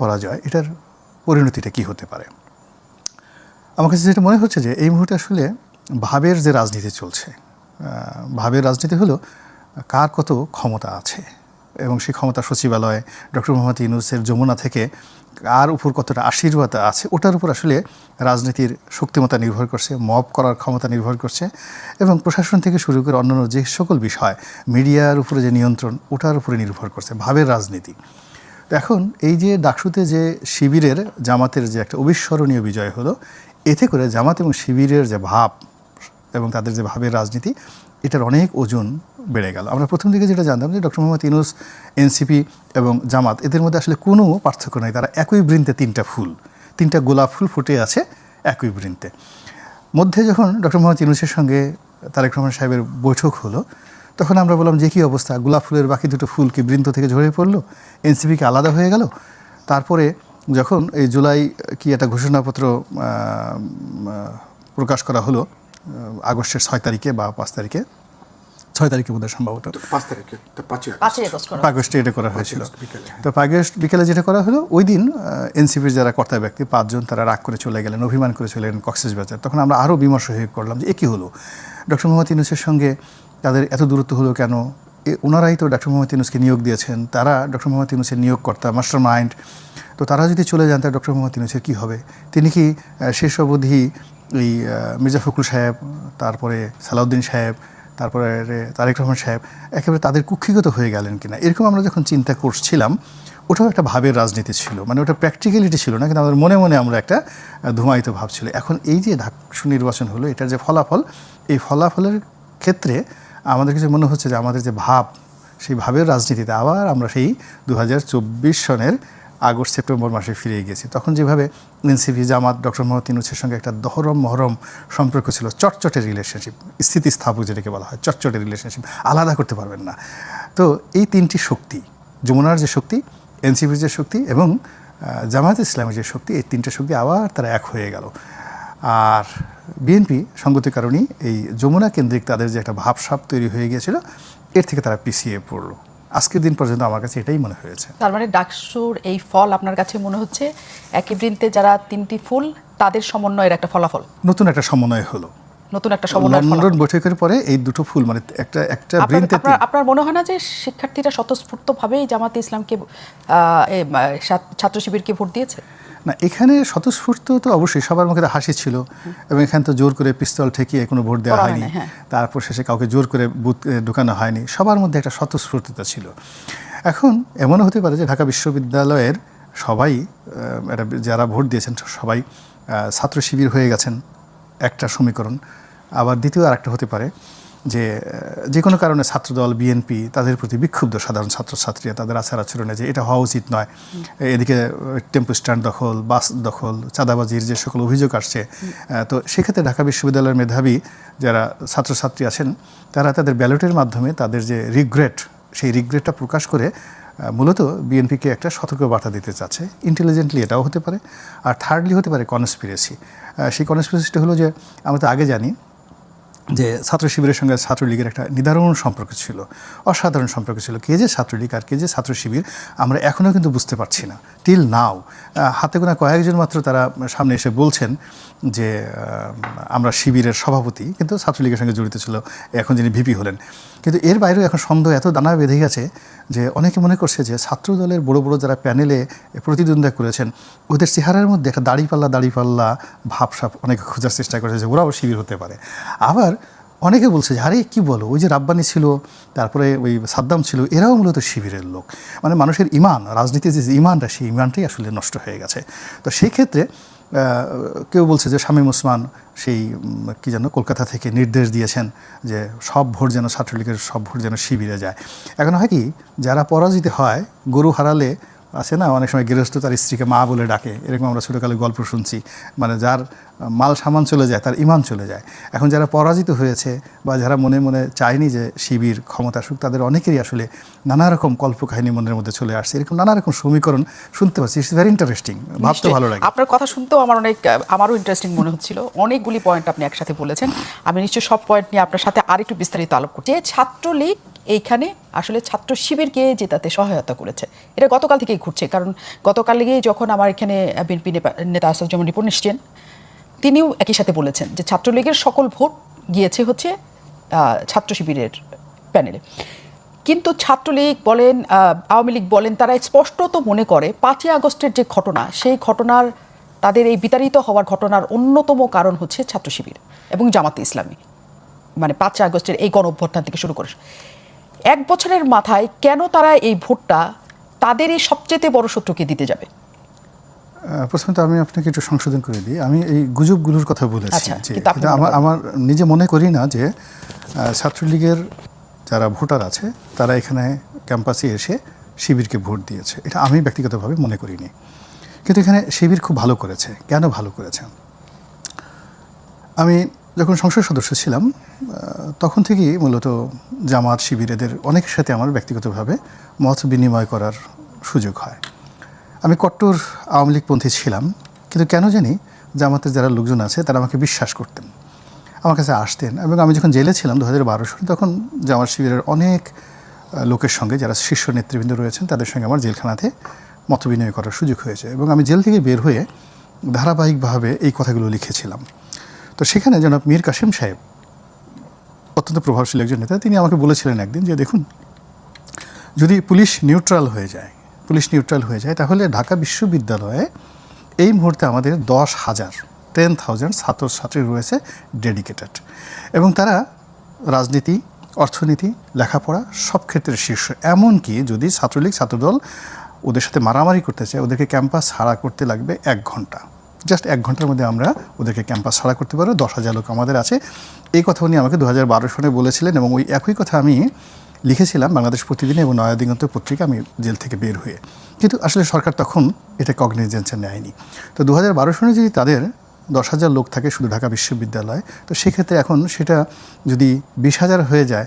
পরাজয়, এটার পরিণতিটা কি হতে পারে? আমার কাছে যেটা মনে হচ্ছে যে এই মুহূর্তে আসলে ভাবের যে রাজনীতি চলছে ভাবের রাজনীতি হলো কার কত ক্ষমতা আছে এবং সেই ক্ষমতা সচিবালয়, ডক্টর মোহাম্মদ ইউনুসের যমুনা থেকে কার উপর কতটা আশীর্বাদ আছে, ওটার উপর আসলে রাজনীতির শক্তিমতা নির্ভর করছে, মব করার ক্ষমতা নির্ভর করছে এবং প্রশাসন থেকে শুরু করে অন্যান্য যে সকল বিষয়, মিডিয়ার উপরে যে নিয়ন্ত্রণ, ওটার উপরে নির্ভর করছে ভাবের রাজনীতি। এখন এই যে ডাকসুতে যে শিবিরের জামাতের যে একটা অবিস্মরণীয় বিজয় হলো, এতে করে জামাত এবং শিবিরের যে ভাব এবং তাদের যে ভাবের রাজনীতি, এটার অনেক ওজন বেড়ে গেল। আমরা প্রথম দিকে যেটা জানতাম যে ডক্টর মোহাম্মদ ইনুস এনসিপি এবং জামাত, এদের মধ্যে আসলে কোনো পার্থক্য নাই। তারা একই বৃন্তে তিনটা ফুল, তিনটা গোলাপ ফুল ফুটে আছে একই বৃন্তে। মধ্যে যখন ডক্টর মোহাম্মদ ইউনুসের সঙ্গে তারেক রহমান সাহেবের বৈঠক হলো তখন আমরা বললাম যে কী অবস্থা? গোলাপ ফুলের বাকি দুটো ফুল কি বৃন্ত থেকে ঝরে পড়ল? এনসিপি কি আলাদা হয়ে গেল? তারপরে যখন এই জুলাই কি একটা ঘোষণাপত্র প্রকাশ করা হলো আগস্টের ছয় তারিখে বা পাঁচ তারিখে ছয় তারিখে বোধহয় সম্ভবত। আগস্ট। এটা করা হয়েছিল। বিকেলে, হ্যাঁ। তো আগস্ট বিকেলে যেটা করা হলো ওই দিন এনসিপির যারা কর্তা ব্যক্তি পাঁচজন তারা রাগ করে চলে গেলেন অভিমান করে চলে গেলেন কক্সেস বাজার তখন আমরা আরও বিমর্ষ হয়ে করলাম যে এ কী হলো? ডক্টর মোহাম্মদ ইউনুসের সঙ্গে তাদের এত দূরত্ব হলো কেন? এ ওনারাই তো ডক্টর মোহাম্মদ ইউনুসকে নিয়োগ দিয়েছেন, তারা ডক্টর মোহাম্মদ ইউনুসের নিয়োগকর্তা মাস্টার মাইন্ড তো তারা যদি চলে যান তাহলে ডক্টর মোহাম্মদ ইউনুসের কী হবে? তিনি কি শেষ অবধি এই মির্জা ফখরুল সাহেব, তারপরে সালাউদ্দিন সাহেব, তারপরে তারেক রহমান সাহেব, একেবারে তাদের কুক্ষিগত হয়ে গেলেন কিনা? এরকম আমরা যখন চিন্তা করছিলাম, ওটাও একটা ভাবের রাজনীতি ছিল মানে ওটা প্র্যাকটিক্যালিটি ছিল না, কিন্তু আমাদের মনে মনে আমরা একটা ধুমায়িত ভাব ছিল। এখন এই যে ডাকসু নির্বাচন হলো, এটার যে ফলাফল, এই ফলাফলের ক্ষেত্রে আমাদের কাছে মনে হচ্ছে যে আমাদের যে ভাব, সেই ভাবের রাজনীতিতে আবার আমরা সেই দু হাজার চব্বিশ সনের আগস্ট, সেপ্টেম্বর মাসে ফিরে গেছি তখন যেভাবে এনসিপি, জামাত, ডক্টর মোহাম্মদ ইউনুসের সঙ্গে একটা দহরম মহরম সম্পর্ক ছিল, চটচটে রিলেশনশিপ স্থিতিস্থাপক যেটাকে বলা হয়, চটচটে রিলেশনশিপ আলাদা করতে পারবেন না। তো এই তিনটি শক্তি, যমুনার যে শক্তি, এনসিপির যে শক্তি এবং জামায়াত ইসলামের যে শক্তি, এই তিনটে শক্তি আবার তারা এক হয়ে গেল। আর বিএনপি সঙ্গতির কারণেই এই যমুনা কেন্দ্রিক তাদের যে একটা ভাবসাব তৈরি হয়ে গিয়েছিল এর থেকে তারা পিছিয়ে পড়ল। আজকের দিন পর্যন্ত আমার কাছে এটাই মনে হয়েছে। তার মানে ডাকসুর এই ফল আপনার কাছে মনে হচ্ছে একই বৃন্তে যারা তিনটি ফুল তাদের সমন্বয়ের একটা ফলাফল? নতুন একটা সমন্বয় হলো। নতুন একটা সমন্বয়ের ফলাফল। লন্ডন বৈঠকের পরে এই দুটো ফুল মানে একটা একটা বৃন্তে আপনার মনে হয় না যে শিক্ষার্থীরা স্বতঃস্ফূর্তভাবেই জামাতে ইসলামকে ছাত্র শিবিরকে ভোট দিয়েছে? না এখানে স্বতঃস্ফূর্ত তো অবশ্যই সবার মুখে হাসি ছিল এবং এখানে তো জোর করে পিস্তল ঠেকিয়ে কোনো ভোট দেওয়া হয়নি। হ্যাঁ। তারপর শেষে কাউকে জোর করে বুথ ঢুকানো হয়নি। সবার মধ্যে একটা স্বতঃস্ফূর্ততা ছিল। এখন এমনও হতে পারে যে ঢাকা বিশ্ববিদ্যালয়ের সবাই যারা ভোট দিয়েছেন সবাই ছাত্র শিবির হয়ে গেছেন একটা সমীকরণ। আবার দ্বিতীয় আরেকটা হতে পারে যে যে কোনো কারণে ছাত্রদল বিএনপি তাদের প্রতি বিক্ষুব্ধ সাধারণ ছাত্রছাত্রীরা তাদের আচার আচরণে যে এটা হওয়া উচিত নয়। এদিকে টেম্পো স্ট্যান্ড দখল বাস দখল চাঁদাবাজির যে সকল অভিযোগ আসছে তো সেক্ষেত্রে ঢাকা বিশ্ববিদ্যালয়ের মেধাবী যারা ছাত্রছাত্রী আছেন তারা তাদের ব্যালটের মাধ্যমে তাদের যে রিগ্রেট সেই রিগ্রেটটা প্রকাশ করে মূলত বিএনপিকে একটা সতর্ক বার্তা দিতে চাচ্ছে। ইন্টেলিজেন্টলি এটাও হতে পারে আর থার্ডলি হতে পারে কনস্পিরেসি সেই কনস্পিরেসিটা হলো যে আমরা তো আগে জানি যে ছাত্র শিবিরের সঙ্গে ছাত্রলীগের একটা নিদারুণ সম্পর্ক ছিল, অসাধারণ সম্পর্ক ছিল। কে যে ছাত্রলীগ আর কে যে ছাত্র শিবির, আমরা এখনও কিন্তু বুঝতে পারছি না। টিল নাও হাতে গোনা কয়েকজন মাত্র তারা সামনে এসে বলছেন যে আমরা শিবিরের সভাপতি, কিন্তু ছাত্রলীগের সঙ্গে জড়িত ছিল এখন যিনি ভিপি হলেন। কিন্তু এর বাইরেও এখন সন্দেহ এত দানা বেঁধে গেছে যে, অনেকে মনে করছে যে, ছাত্র দলের বড় বড় যারা প্যানেলে প্রতিদ্বন্দ্বিতা করেছেন, ওদের চেহারার মধ্যে একটা দাড়িপাল্লা দাড়িপাল্লা ভাবসাপ অনেকে খোঁজার চেষ্টা করেছে যে, ওরাও শিবির হতে পারে। আবার অনেকে বলছে যে, আরে, কি বলো? ওই যে রাব্বানি ছিল, তারপরে ওই সাদ্দাম ছিল, এরাও মূলত শিবিরের লোক। মানে মানুষের ইমান, রাজনীতির যে ইমানটা, সেই ইমানটাই আসলে নষ্ট হয়ে গেছে। তো সেই ক্ষেত্রে কেউ বলছে যে, শামীম ওসমান সেই কি যেন কলকাতা থেকে নির্দেশ দিয়েছেন যে, সব ভোট যেন ছাত্রলীগের সব ভোট যেন শিবিরে যায়। এখন হয় কি, যারা পরাজিত হয়, গরু হারালে আছে না? অনেক সময় গৃহস্থ তার স্ত্রীকে মা বলে ডাকে। এরকম আমরা ছোটোকালে গল্প শুনছি। মানে যার মাল সামান চলে যায় তার ইমান চলে যায়। এখন যারা পরাজিত হয়েছে বা যারা মনে মনে চায়নি যে শিবির ক্ষমতা সুখ তাদের অনেকেরই আসলে নানা রকম কল্পকাহিনী মনের মধ্যে চলে আসছে। এরকম নানা রকম সমীকরণ শুনতে পাচ্ছি। ইটস ভেরি ইন্টারেস্টিং ভাবতে ভালো লাগে। আপনার কথা শুনতেও আমার অনেক আমারও ইন্টারেস্টিং মনে হচ্ছিল। অনেকগুলি পয়েন্ট আপনি একসাথে বলেছেন। আমি নিশ্চয়ই সব পয়েন্ট নিয়ে আপনার সাথে আরেকটু বিস্তারিত আলোপ করছি। ছাত্রলীগ এইখানে আসলে ছাত্র শিবিরকে জেতাতে সহায়তা করেছে। এটা গতকাল থেকেই ঘুরছে কারণ গতকাল গিয়ে যখন আমার এখানে বিএনপি নেতা আসাদ যেমন রিপোর্ট এসছেন তিনিও একই সাথে বলেছেন যে ছাত্রলীগের সকল ভোট গিয়েছে হচ্ছে ছাত্র শিবিরের প্যানেলে। কিন্তু ছাত্রলীগ বলেন আওয়ামী লীগ বলেন, তারা স্পষ্টত মনে করে পাঁচই আগস্টের যে ঘটনা, সেই ঘটনার, তাদের এই বিতাড়িত হওয়ার ঘটনার অন্যতম কারণ হচ্ছে ছাত্র শিবির এবং জামাতে ইসলামী। মানে পাঁচই আগস্টের এই গণ অভ্যর্থান থেকে শুরু করে। এক বছরের মাথায় কেন তারা এই ভোটটা তাদের এই সবচেয়ে বড় শত্রুকে দিতে যাবে? প্রথমত আমি আপনাকে একটু সংশোধন করে দিই। আমি এই গুজবগুলোর কথা বলেছি আচ্ছা, আমার আমার নিজে মনে করি না যে ছাত্রলীগের যারা ভোটার আছে তারা এখানে ক্যাম্পাসে এসে শিবিরকে ভোট দিয়েছে। এটা আমি ব্যক্তিগতভাবে মনে করিনি। কিন্তু এখানে শিবির খুব ভালো করেছে। কেন ভালো করেছে? আমি যখন সংসদ সদস্য ছিলাম তখন থেকেই মূলত জামাত শিবির এদের অনেকের সাথে আমার ব্যক্তিগতভাবে মত বিনিময় করার সুযোগ হয়। আমি কট্টর আওয়ামী লীগপন্থী ছিলাম, কিন্তু কেন জানি জামাতের যারা লোকজন আছে, তারা আমাকে বিশ্বাস করতেন, আমার কাছে আসতেন এবং আমি যখন জেলে ছিলাম দু হাজার বারো সালে, তখন জামাত শিবিরের অনেক লোকের সঙ্গে যারা শীর্ষ নেতৃবৃন্দ রয়েছেন, তাদের সঙ্গে আমার জেলখানাতে মত বিনিময় করার সুযোগ হয়েছে এবং আমি জেল থেকে বের হয়ে ধারাবাহিকভাবে এই কথাগুলো লিখেছিলাম। তো সেখানে জনাব মীর কাসিম সাহেব, অত্যন্ত প্রভাবশালী একজন নেতা, তিনি আমাকে বলেছিলেন একদিন যে, দেখুন, যদি পুলিশ নিউট্রাল হয়ে যায়, পুলিশ নিউট্রাল হয়ে যায়, তাহলে ঢাকা বিশ্ববিদ্যালয়ে এই মুহূর্তে আমাদের দশ হাজার টেন থাউজেন্ড ছাত্রছাত্রী রয়েছে ডেডিকেটেড এবং তারা রাজনীতি, অর্থনীতি, লেখাপড়া সব ক্ষেত্রে শীর্ষ। এমনকি যদি ছাত্রলীগ, ছাত্রদল ওদের সাথে মারামারি করতে চায়, ওদেরকে ক্যাম্পাস ছাড়া করতে লাগবে এক ঘণ্টা। জাস্ট এক ঘণ্টার মধ্যে আমরা ওদেরকে ক্যাম্পাস ছাড়া করতে পারব। দশ হাজার লোক আমাদের আছে। এই কথা উনি আমাকে দু হাজার বারো সনে বলেছিলেন এবং ওই একই কথা আমি লিখেছিলাম বাংলাদেশ প্রতিদিনে এবং নয়াদিগন্ত পত্রিকা আমি জেল থেকে বের হয়ে। কিন্তু আসলে সরকার তখন এটা কগনিজেন্সে নেয়নি। তো দু হাজার বারো সনে যদি তাদের দশ হাজার লোক থাকে শুধু ঢাকা বিশ্ববিদ্যালয় তো সেক্ষেত্রে এখন সেটা যদি বিশ হাজার হয়ে যায়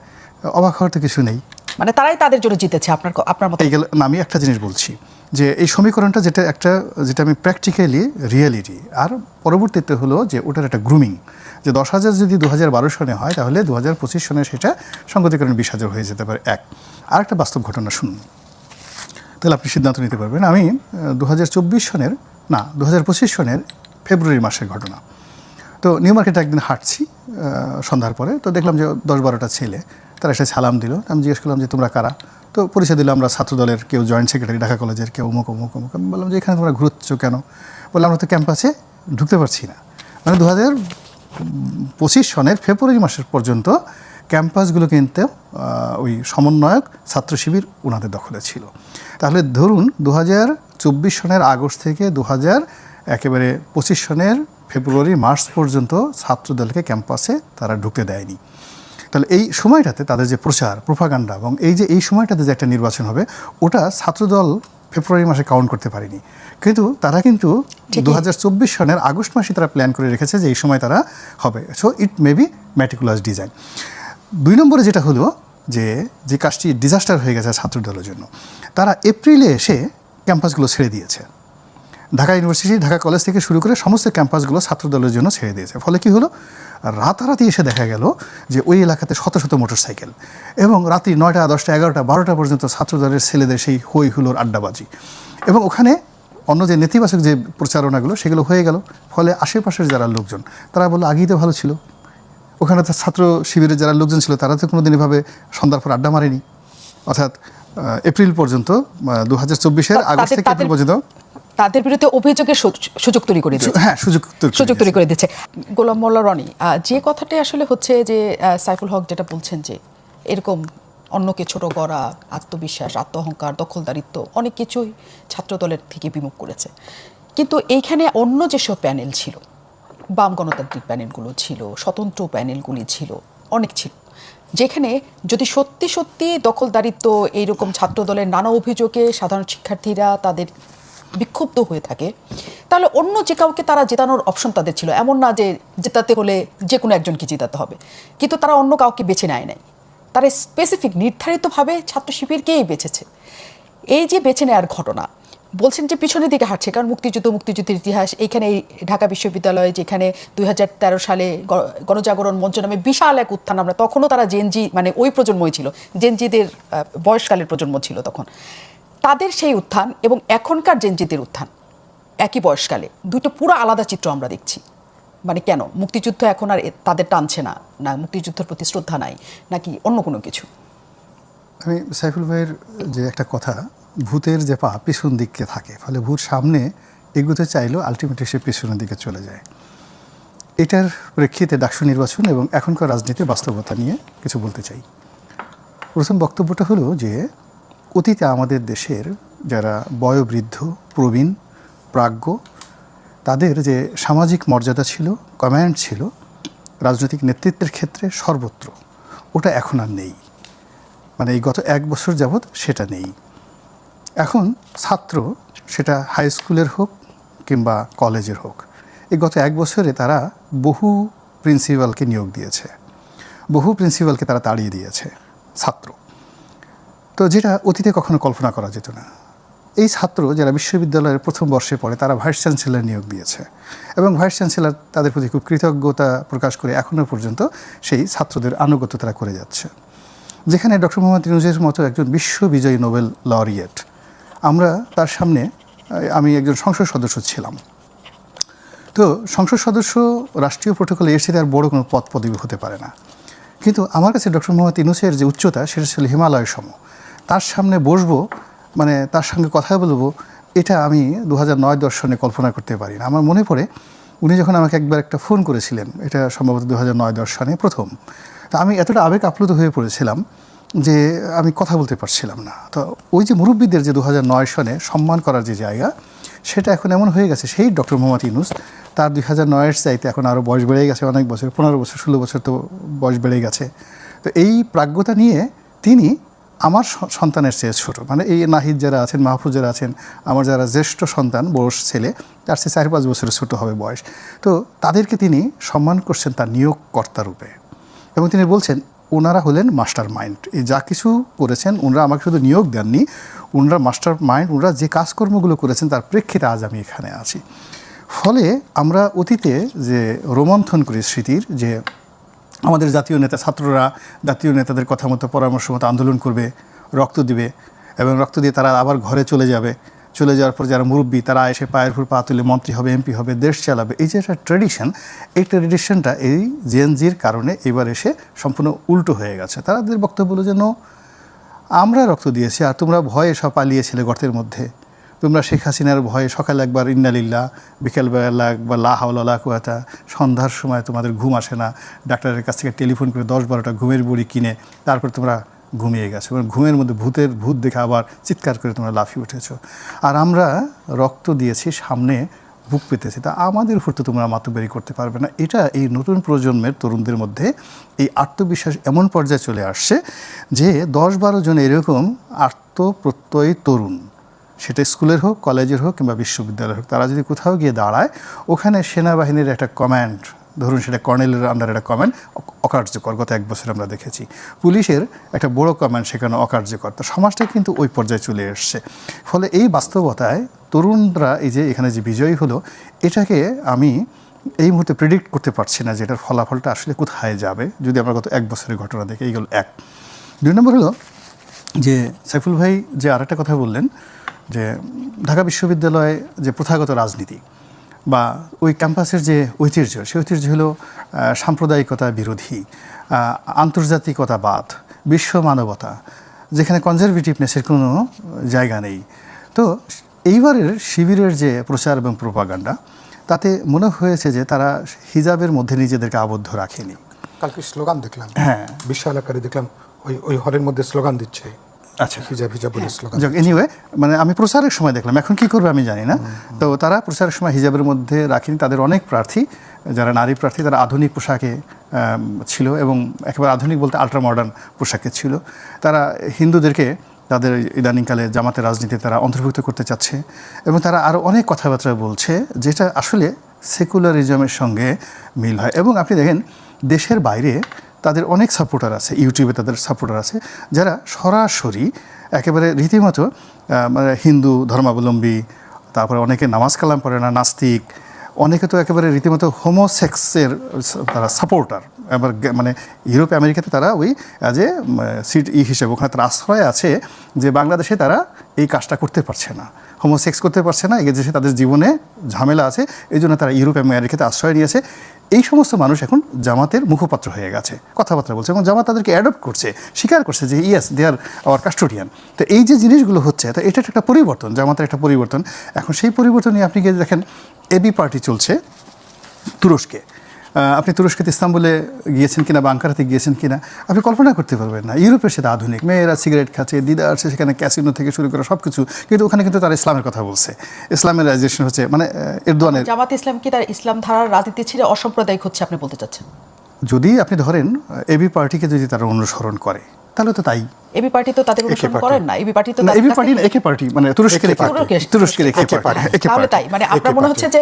অবাক হওয়ার তো কিছু নেই। মানে তারাই তাদের জন্য জিতেছে আপনার আপনার মতো এই গেল আমি একটা জিনিস বলছি। যে এই সমীকরণটা যেটা একটা, যেটা আমি প্র্যাকটিক্যালি রিয়েলিটি আর পরবর্তীতে হলো যে ওটার একটা গ্রুমিং যে দশ হাজার যদি দু হাজার বারো সনে হয়, তাহলে দু হাজার পঁচিশ সনে সেটা সংগতিকরণ বিশ হাজার হয়ে যেতে পারে, এক। আর একটা বাস্তব ঘটনা শুনুন। তাহলে আপনি সিদ্ধান্ত নিতে পারবেন, আমি দু হাজার চব্বিশ সনের, না দু হাজার পঁচিশ সনের ফেব্রুয়ারি মাসের ঘটনা। তো নিউ মার্কেটে একদিন হাঁটছি সন্ধ্যার পরে, তো দেখলাম যে দশ বারোটা ছেলে তারা এসে সালাম দিল। আমি জিজ্ঞেস করলাম যে, তোমরা কারা? তো পরিচয় দিল আমরা ছাত্রদলের কেউ জয়েন্ট সেক্রেটারি ঢাকা কলেজের কেউ অমুক অমুক অমুক। আমি বললাম যে, এখানে তোমরা ঘুরছো কেন? বললাম আমরা তো ক্যাম্পাসে ঢুকতে পারছি না। মানে দু হাজার পঁচিশ সনের ফেব্রুয়ারি মাসের পর্যন্ত ক্যাম্পাসগুলো কিন্তু ওই সমন্বয়ক ছাত্র শিবির ওনাদের দখলে ছিল। তাহলে ধরুন দু হাজার চব্বিশ সনের আগস্ট থেকে দু হাজার একেবারে পঁচিশ সনের ফেব্রুয়ারি মার্চ পর্যন্ত ছাত্রদলকে ক্যাম্পাসে তারা ঢুকতে দেয়নি। তাহলে এই সময়টাতে তাদের যে প্রচার প্রোপাগান্ডা এবং এই যে এই সময়টাতে যে একটা নির্বাচন হবে ওটা ছাত্রদল ফেব্রুয়ারি মাসে কাউন্ট করতে পারেনি। কিন্তু তারা কিন্তু দু হাজার চব্বিশ সনের আগস্ট মাসে তারা প্ল্যান করে রেখেছে যে এই সময় তারা হবে। So it may be meticulous design দুই নম্বরে যেটা হলো যে যে কাজটি ডিজাস্টার হয়ে গেছে ছাত্রদলের জন্য তারা এপ্রিলে এসে ক্যাম্পাসগুলো ছেড়ে দিয়েছে। ঢাকা ইউনিভার্সিটি ঢাকা কলেজ থেকে শুরু করে সমস্ত ক্যাম্পাসগুলো ছাত্রদলের জন্য ছেড়ে দিয়েছে। ফলে কি হলো? রাতারাতি এসে দেখা গেল যে ওই এলাকাতে শত শত মোটরসাইকেল এবং রাত্রি নয়টা দশটা এগারোটা বারোটা পর্যন্ত ছাত্রদলের ছেলেদের সেই হই হুলোর আড্ডাবাজি। এবং ওখানে অন্য যে নেতিবাচক যে প্রচারণাগুলো সেগুলো হয়ে গেল। ফলে আশেপাশের যারা লোকজন তারা বলল আগেই তো ভালো ছিল। ওখানে তো ছাত্র শিবিরের যারা লোকজন ছিল তারা তো কোনোদিন এভাবে সন্ধ্যার পর আড্ডা মারেনি। অর্থাৎ এপ্রিল পর্যন্ত দু হাজার চব্বিশের আগস্ট থেকে এপ্রিল পর্যন্ত তাদের বিরুদ্ধে অভিযোগের সুযোগ তৈরি করে দিচ্ছে হ্যাঁ সুযোগ সুযোগ তৈরি করে দিচ্ছে গোলাম মোল্লা রনি যে কথাটাই আসলে হচ্ছে যে সাইফুল হক যেটা বলছেন যে এরকম অন্যকে ছোট করা আত্মবিশ্বাস আত্ম অহংকার দখলদারিত্ব অনেক কিছুই ছাত্রদলের থেকে বিমুখ করেছে। কিন্তু এইখানে অন্য যেসব প্যানেল ছিল বাম গণতান্ত্রিক প্যানেলগুলো ছিল স্বতন্ত্র প্যানেলগুলি ছিল অনেক ছিল যেখানে যদি সত্যি সত্যি দখলদারিত্ব এইরকম ছাত্রদলের নানা অভিযোগে সাধারণ শিক্ষার্থীরা তাদের বিক্ষুব্ধ হয়ে থাকে। তাহলে অন্য যে কাউকে তারা জেতানোর অপশন তাদের ছিল। এমন না যে জেতাতে হলে যে কোনো একজনকে জেতাতে হবে। কিন্তু তারা অন্য কাউকে বেছে নেয় নাই। তারা স্পেসিফিক নির্ধারিতভাবে ছাত্র শিবিরকেই বেছেছে। এই যে বেছে নেওয়ার ঘটনা, বলছেন যে পিছনের দিকে হাঁটছে। কারণ মুক্তিযুদ্ধ, মুক্তিযুদ্ধের ইতিহাস এখানে এই ঢাকা বিশ্ববিদ্যালয়ে যেখানে দুই তেরো সালে গণজাগরণ মঞ্চ নামে বিশাল এক উত্থান আমরা তখনও তারা জেনজি মানে ওই প্রজন্মই ছিল। জেনজিদের বয়সকালের প্রজন্ম ছিল তখন। তাদের সেই উত্থান এবং এখনকার জেনজিদের উত্থান। একই বয়সকালে দুটো পুরো আলাদা চিত্র আমরা দেখছি। মানে কেন? মুক্তিযুদ্ধ এখন আর তাদের টানছে না না মুক্তিযুদ্ধের প্রতি শ্রদ্ধা নাই, নাকি অন্য কোনো কিছু? আমি সাইফুল ভাইয়ের যে একটা কথা, ভূতের যে পা পিছন দিকে থাকে, ফলে ভূত সামনে এগুতে চাইলেও আলটিমেটলি সে পিছনের দিকে চলে যায়। এটার প্রেক্ষিতে ডাকসু নির্বাচন এবং এখনকার রাজনীতির বাস্তবতা নিয়ে কিছু বলতে চাই। প্রথম বক্তব্যটা হলো যে অতীতে আমাদের দেশের যারা বয়োবৃদ্ধ, প্রবীণ, প্রাজ্ঞ, তাদের যে সামাজিক মর্যাদা ছিল কমান্ড ছিল, রাজনৈতিক নেতৃত্বের ক্ষেত্রে সর্বত্র, ওটা এখন আর নেই। মানে এই গত এক বছর যাবৎ সেটা নেই। এখন ছাত্র, সেটা হাই স্কুলের হোক কিংবা কলেজের হোক, এই গত এক বছরে তারা বহু প্রিন্সিপালকে নিয়োগ দিয়েছে। বহু প্রিন্সিপালকে তারা তাড়িয়ে দিয়েছে, ছাত্র। তো যেটা অতীতে কখনো কল্পনা করা যেত না। এই ছাত্র যারা বিশ্ববিদ্যালয়ের প্রথম বর্ষে পড়ে, তারা ভাইস চ্যান্সেলর নিয়োগ দিয়েছে এবং ভাইস চ্যান্সেলর তাদের প্রতি খুব কৃতজ্ঞতা প্রকাশ করে এখনও পর্যন্ত সেই ছাত্রদের আনুগত্য তারা করে যাচ্ছে। যেখানে ডক্টর মোহাম্মদ ইউনুসের মতো একজন বিশ্ববিজয়ী নোবেল লরিয়েট, আমরা তার সামনে আমি একজন সংসদ সদস্য ছিলাম। তো সংসদ সদস্য রাষ্ট্রীয় প্রোটোকলে এসে তার বড় কোনো পদ পদবি হতে পারে না। কিন্তু আমার কাছে ডক্টর মোহাম্মদ ইউনুসের যে উচ্চতা, সেটা ছিল হিমালয় সম। তার সামনে বসবো মানে তার সঙ্গে কথা বলব, এটা আমি দু হাজার নয় দর্শনে কল্পনা করতে পারি না। আমার মনে পড়ে, উনি যখন আমাকে একবার একটা ফোন করেছিলেন, এটা সম্ভবত দু হাজার নয় দর্শনে প্রথম, তা আমি এতটা আবেগ আপ্লুত হয়ে পড়েছিলাম যে আমি কথা বলতে পারছিলাম না। তো ওই যে মুরব্বীদের যে দু নয় সনে সম্মান করার যে জায়গা, সেটা এখন এমন হয়ে গেছে, সেই ডক্টর মোহাম্মদ ইউনুস, তার দুই হাজার নয়ের চাইতে এখন আরও বয়স বেড়ে গেছে, অনেক বছর, পনেরো বছর, ষোলো বছর তো বয়স বেড়ে গেছে। তো এই প্রাজ্ঞতা নিয়ে তিনি আমার সন্তানের চেয়ে ছোটো। মানে এই নাহিদ যারা আছেন, মাহফুজ যারা আছেন, আমার যারা জ্যেষ্ঠ সন্তান, বয়স ছেলে, তার চেয়ে চার পাঁচ বছরের ছোটো হবে বয়স। তো তাদেরকে তিনি সম্মান করছেন তার নিয়োগকর্তা রূপে। এবং তিনি বলছেন, ওনারা হলেন মাস্টার মাইন্ড এই যা কিছু করেছেন, ওনারা আমাকে শুধু নিয়োগ দেননি। ওনারা মাস্টার মাইন্ড ওনারা যে কাজকর্মগুলো করেছেন, তার প্রেক্ষিতে আজ আমি এখানে আছি। ফলে আমরা অতীতে যে রোমন্থন করি স্মৃতির, যে আমাদের জাতীয় নেতা ছাত্ররা জাতীয় নেতাদের কথা মতো পরামর্শ মতো আন্দোলন করবে রক্ত দিবে এবং রক্ত দিয়ে তারা আবার ঘরে চলে যাবে। চলে যাওয়ার পর যারা মুরব্বী তারা এসে পায়ের ফুল পা তুলে মন্ত্রী হবে এমপি হবে দেশ চালাবে। এই যে একটা ট্রেডিশন এই ট্রেডিশনটা এই জেএনজির কারণে এবার এসে সম্পূর্ণ উল্টো হয়ে গেছে। তাদের বক্তব্য হলো যে "No, আমরা রক্ত দিয়েছি আর তোমরা ভয়ে সব পালিয়েছিলে গর্তের মধ্যে। তোমরা শেখ হাসিনার ভয়ে সকালে একবার ইন্নালিল্লা বিকেলবেলা একবার লা হাওলা কুয়াতা সন্ধ্যার সময় তোমাদের ঘুম আসে না। ডাক্তারের কাছ থেকে টেলিফোন করে দশ বারোটা ঘুমের বড়ি কিনে তারপর তোমরা ঘুমিয়ে গেছো। এবং ঘুমের মধ্যে ভূতের ভূত দেখে আবার চিৎকার করে তোমরা লাফিয়ে উঠেছো। আর আমরা রক্ত দিয়েছি, সামনে বুক পেতেছি। তা আমাদের উপর তো তোমরা মাতব্যারি করতে পারবে না। এটা এই নতুন প্রজন্মের তরুণদের মধ্যে এই আত্মবিশ্বাস এমন পর্যায়ে চলে আসছে যে দশ বারো জন এরকম আত্মপ্রত্যয়ী তরুণ সেটা স্কুলের হোক, কলেজের হোক কিংবা বিশ্ববিদ্যালয়ের হোক, তারা যদি কোথাও গিয়ে দাঁড়ায়, ওখানে সেনাবাহিনীর একটা কমান্ড ধরুন সেটা কর্নেলের আন্ডার একটা কমান্ড অকার্যকর, গত এক বছর আমরা দেখেছি। পুলিশের একটা বড় কমান্ড সেখানে অকার্যকর। তো সমাজটা কিন্তু ওই পর্যায়ে চলে এসছে। ফলে এই বাস্তবতায় তরুণরা, এই যে এখানে যে বিজয়ী হলো, এটাকে আমি এই মুহূর্তে প্রেডিক্ট করতে পারছি না যে এটার ফলাফলটা আসলে কোথায় যাবে, যদি আমরা গত এক বছরের ঘটনা দেখি এইগুলো এক। দুই নম্বর হলো যে সাইফুল ভাই যে আরেকটা কথা বললেন যে ঢাকা বিশ্ববিদ্যালয়ে যে প্রথাগত রাজনীতি বা ওই ক্যাম্পাসের যে ঐতিহ্য সেই ঐতিহ্য হলো সাম্প্রদায়িকতা বিরোধী আন্তর্জাতিকতাবাদ বিশ্ব মানবতা যেখানে কনজারভেটিভনেসের কোনো জায়গা নেই। তো এইবারের শিবিরের যে প্রচার এবং প্রোপাগান্ডা তাতে মনে হয়েছে যে তারা হিজাবের মধ্যে নিজেদেরকে আবদ্ধ রাখেনি। কালকে স্লোগান দেখলাম। হ্যাঁ। বিশ্ব এলাকারে দেখলাম ওই ওই হলের মধ্যে স্লোগান দিচ্ছে। আচ্ছা। হিজাব হিজাব বলে স্লোগান যাক এনিওয়ে মানে আমি প্রচারের সময় দেখলাম। এখন কি করবে আমি জানি না। তো তারা প্রচারের সময় হিজাবের মধ্যে রাখেনি। তাদের অনেক প্রার্থী যারা নারী প্রার্থী তারা আধুনিক পোশাকে ছিল এবং একেবারে আধুনিক বলতে আল্ট্রা মডার্ন পোশাকে ছিল। তারা হিন্দুদেরকে তাদের ইদানিংকালে জামাতের রাজনীতি তারা অন্তর্ভুক্ত করতে চাচ্ছে এবং তারা আরও অনেক কথাবার্তা বলছে যেটা আসলে সেকুলারিজমের সঙ্গে মিল হয়। এবং আপনি দেখেন দেশের বাইরে তাদের অনেক সাপোর্টার আছে ইউটিউবে তাদের সাপোর্টার আছে, যারা সরাসরি একেবারে রীতিমতো মানে হিন্দু ধর্মাবলম্বী, তারপরে অনেকে নামাজ কালাম পড়ে না, নাস্তিক, অনেকে তো একেবারে রীতিমতো হোমোসেক্সের তারা সাপোর্টার এবার মানে ইউরোপ, আমেরিকাতে তারা ওই যে সিট ই হিসেবে, ওখানে তার আশ্রয় আছে যে, বাংলাদেশে তারা এই কাজটা করতে পারছে না। হোমোসেক্স করতে পারছে না, এই দেশে তাদের জীবনে ঝামেলা আছে, এই জন্য তারা ইউরোপ, আমেরিকাতে আশ্রয় নিয়েছে। এই সমস্ত মানুষ এখন জামাতের মুখপাত্র হয়ে গেছে, কথাবার্তা বলছে এবং জামাত তাদেরকে অ্যাডপ্ট করছে, স্বীকার করছে যে yes they are our custodian তো এই যে জিনিসগুলো হচ্ছে, তো এটা একটা পরিবর্তন, জামাতের একটা পরিবর্তন। এখন সেই পরিবর্তন নিয়ে আপনি গিয়ে দেখেন এবি পার্টি চলছে তুরস্কে। আপনি তুরস্কের ইস্তাম্বুলে গিয়েছেন কিনা বা আঙ্কারাতে গিয়েছেন কিনা আপনি কল্পনা করতে পারবেন না। ইউরোপের সেটা আধুনিক মেয়েরা সিগারেট খাচ্ছে দিদা আছে সেখানে ক্যাসিনো থেকে শুরু করে সব কিছু কিন্তু ওখানে কিন্তু তারা ইসলামের কথা বলছে। ইসলামেরাইজেশন হচ্ছে মানে এরদোয়ানের জামাত ইসলাম কি তার ইসলাম ধারার রাজনীতি ছেড়ে অসাম্প্রদায়িক হচ্ছে আপনি বলতে চাচ্ছেন? যদি আপনি ধরেন এবি পার্টিকে যদি তারা অনুসরণ করে তাহলে তো তাই। এবি পার্টি তো তাদের অনুসরণ করেন না। এবি পার্টি তো এবি পার্টি একে পার্টি মানে তুরস্কের একে পার্টি তুরস্কের একে পার্টি। একে পার্টি তাই মানে আপনার মনে হচ্ছে যে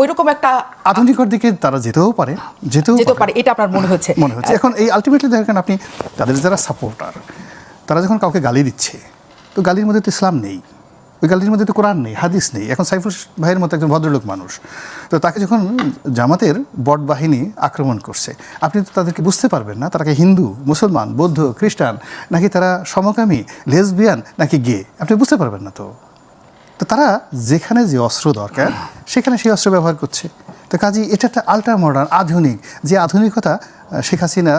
ওইরকম একটা আধুনিকর দিকে তারা যেতেও পারে যেতেও যেতে পারে। এটা আপনার মনে হচ্ছে। মনে হচ্ছে। এখন এই আলটিমেটলি দেখেন আপনি তাদের যারা সাপোর্টার তারা যখন কাউকে গালি দিচ্ছে তো গালির মধ্যে তো ইসলাম নেই। ওই গালির মধ্যে তো কোরআন নেই, হাদিস নেই। এখন সাইফুল ভাইয়ের মতো একজন ভদ্রলোক মানুষ। তো তাকে যখন জামাতের বট বাহিনী আক্রমণ করছে, আপনি তো তাদেরকে বুঝতে পারবেন না, তারা হিন্দু, মুসলমান, বৌদ্ধ, খ্রিস্টান, নাকি তারা সমকামী, লেসবিয়ান, নাকি গে? আপনি বুঝতে পারবেন না তো। তো তারা যেখানে যে অস্ত্র দরকার, সেখানে সেই অস্ত্র ব্যবহার করছে। তো কাজী, এটা একটা আল্ট্রা মডার্ন আধুনিক, যে আধুনিকতা শেখ হাসিনা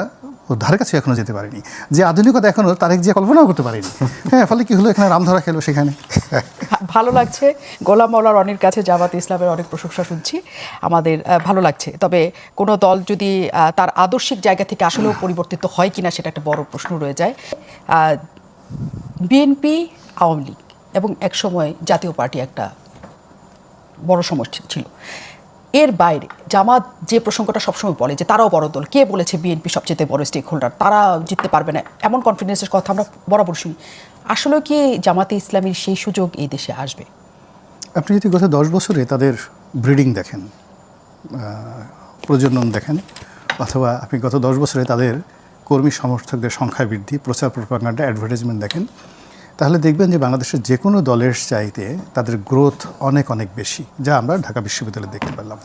ধারে কাছে এখনও যেতে পারেনি। যে আধুনিকতা এখনও, তারেক যে কল্পনাও করতে পারেনি। হ্যাঁ ফলে কি হলো? এখানে রামধরা খেলো সেখানে। ভালো লাগছে। গোলাম মাওলা রনির কাছে জামাত ইসলামের অনেক প্রশংসা শুনছি। আমাদের ভালো লাগছে। তবে কোনো দল যদি তার আদর্শিক জায়গা থেকে আসলেও পরিবর্তিত হয় কিনা সেটা একটা বড় প্রশ্ন রয়ে যায়। বিএনপি, আওয়ামী লীগ এবং একসময় জাতীয় পার্টি একটা বড় সমস্যা ছিল। এর বাইরে জামাত যে প্রসঙ্গটা সবসময় বলে যে তারাও বড় দল, কে বলেছে বিএনপি সবচেয়ে বড় স্টেক হোল্ডার তারা জিততে পারবে না, এমন কনফিডেন্সের কথা আমরা বরাবর শুনি। আসলে কি জামাতে ইসলামীর সেই সুযোগ এই দেশে আসবে? আপনি যদি গত দশ বছরে তাদের ব্রিডিং দেখেন প্রজনন দেখেন, অথবা আপনি গত দশ বছরে তাদের কর্মী সমর্থকদের সংখ্যা বৃদ্ধি প্রচার প্রপাগান্ডা অ্যাডভার্টাইজমেন্ট দেখেন তাহলে দেখবেন যে বাংলাদেশের যে কোনো দলের চাইতে তাদের গ্রোথ অনেক অনেক বেশি, যা আমরা ঢাকা বিশ্ববিদ্যালয়ে দেখতে পেলাম।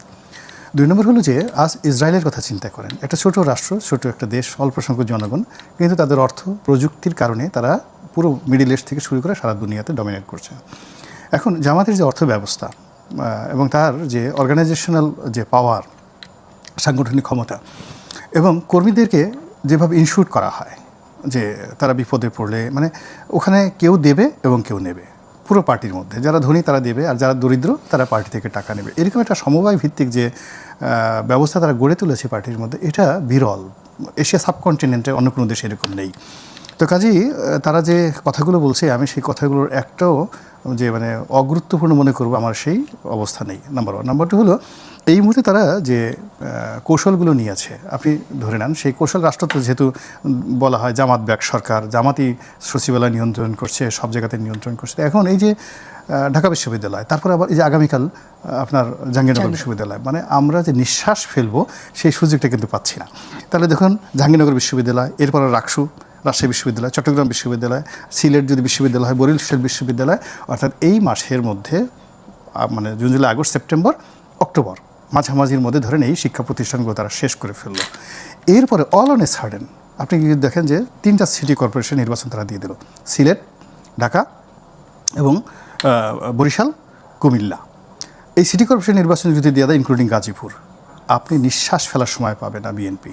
দুই নম্বর হলো যে, আজ ইসরায়েলের কথা চিন্তা করেন। একটা ছোট রাষ্ট্র, ছোট একটা দেশ, অল্প সংখ্যক জনগণ, কিন্তু তাদের অর্থ, প্রযুক্তির কারণে তারা পুরো মিডিল ইস্ট থেকে শুরু করে সারা দুনিয়াতে ডমিনেট করছে। এখন জামাতের যে অর্থ ব্যবস্থা এবং তার যে অর্গানাইজেশনাল যে পাওয়ার সাংগঠনিক ক্ষমতা, এবং কর্মীদেরকে যেভাবে ইনস্যুট করা হয় যে তারা বিপদে পড়লে মানে ওখানে কেউ দেবে এবং কেউ নেবে। পুরো পার্টির মধ্যে। যারা ধনী তারা দেবে আর যারা দরিদ্র তারা পার্টি থেকে টাকা নেবে। এরকম একটা সমবায় ভিত্তিক যে ব্যবস্থা তারা গড়ে তুলেছে পার্টির মধ্যে, এটা বিরল। এশিয়া সাবকন্টিনেন্টে অন্য কোনো দেশে এরকম নেই। তো কাজেই তারা যে কথাগুলো বলছে আমি সেই কথাগুলোর একটাও যে মানে অগুরুত্বপূর্ণ মনে করব আমার সেই অবস্থা নেই নাম্বার ওয়ান নাম্বার টু হলো এই মুহূর্তে তারা যে কৌশলগুলো নিয়েছে আপনি ধরে নেন সেই কৌশল রাষ্ট্র তো যেহেতু বলা হয় জামাত ব্যাগ সরকার জামাতই সচিবালয় নিয়ন্ত্রণ করছে সব জায়গাতে নিয়ন্ত্রণ করছে। এখন এই যে ঢাকা বিশ্ববিদ্যালয় তারপর আবার এই যে আগামীকাল আপনার জাহাঙ্গীরনগর বিশ্ববিদ্যালয় মানে আমরা যে নিঃশ্বাস ফেলব সেই সুযোগটা কিন্তু পাচ্ছি না। তাহলে দেখুন জাহাঙ্গীরনগর বিশ্ববিদ্যালয় এরপর রাকসু রাজশাহী বিশ্ববিদ্যালয়, চট্টগ্রাম বিশ্ববিদ্যালয়, সিলেট যদি বিশ্ববিদ্যালয় হয়, বরিশাল বিশ্ববিদ্যালয়, অর্থাৎ এই মাসের মধ্যে মানে June, July, August, September, October মাঝামাঝির মধ্যে ধরেন এই শিক্ষা প্রতিষ্ঠানগুলো তারা শেষ করে ফেলল। এরপরে অল অন এ সার্ডেন আপনি দেখেন যে তিনটা সিটি কর্পোরেশন নির্বাচন তারা দিয়ে দিল। সিলেট, ঢাকা এবং বরিশাল, কুমিল্লা। এই সিটি কর্পোরেশন নির্বাচন যদি দিয়ে দেয় ইনক্লুডিং গাজীপুর। আপনি নিঃশ্বাস ফেলার সময় পাবে না বিএনপি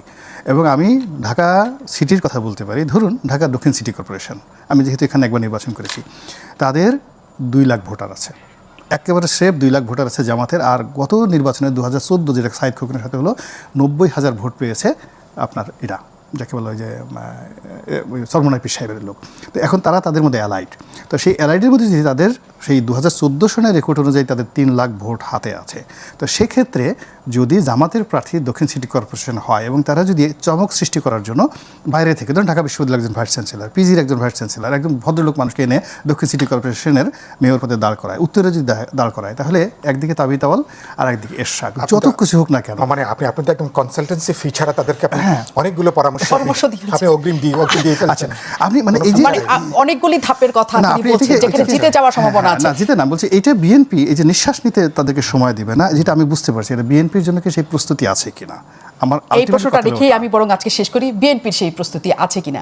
এবং আমি ঢাকা সিটির কথা বলতে পারি। ধরুন, ঢাকা দক্ষিণ সিটি কর্পোরেশন, আমি যেহেতু এখানে একবার নির্বাচন করেছি, তাদের দুই লাখ ভোটার আছে। একেবারে সেফ দুই লাখ ভোটার আছে জামাতের। আর গত নির্বাচনে দু হাজার চোদ্দ যেটা সাইদ খোকনের সাথে হলো, নব্বই হাজার ভোট পেয়েছে আপনার এরা, যাকে বলা হয় যে সর্বনয় পীর সাহেবের লোক। তো এখন তারা তাদের মধ্যে অ্যালাইড। তো সেই অ্যালাইডের মধ্যে যদি তাদের সেই দু হাজার চোদ্দ সনের রেকর্ড অনুযায়ী তাদের তিন লাখ ভোট হাতে আছে, তো সেক্ষেত্রে যদি জামাতের প্রার্থী দক্ষিণ সিটি কর্পোরেশন হয় এবং তারা যদি চমক সৃষ্টি করার জন্য বাইরে থেকে ধরুন ঢাকা বিশ্ববিদ্যালয়ের একজন ভাইস চ্যান্সেলর পিজির একজন ভাইস চ্যান্সেলর একজন ভদ্রলোক মানুষকে এনে দক্ষিণ সিটি কর্পোরেশনের মেয়র পদে দাঁড় করায় উত্তরে যদি দাঁড় করায় তাহলে একদিকে তাবি তাওয়াল আর একদিকে এরশাদ। যত কিছু হোক না কেন। মানে আপনি আপনি তো একদম কনসালটেন্সি ফি ছাড়া তাদেরকে আপনি অনেকগুলো পরামর্শ আপনি- পরামর্শ দিয়েছেন। আপনি অগ্রিম দিয়ে অগ্রিম দিয়ে আচ্ছা আপনি মানে এই যে মানে অনেকগুলি ধাপের কথা না, আপনি বলছেন যেখানে জিতে যাওয়ার সম্ভাবনা হ্যাঁ, আছে। না জিতে না বলছি এটা বিএনপি এই যে নিঃশ্বাস নিতে তাদেরকে সময় দিবে না যেটা আমি বুঝতে পারছি এটা বিএনপির জন্য কি সেই প্রস্তুতি আছে কিনা? আমার এই প্রশ্নটা দেখেই রেখেই আমি বরং আজকে শেষ করি। বিএনপির সেই প্রস্তুতি আছে কিনা?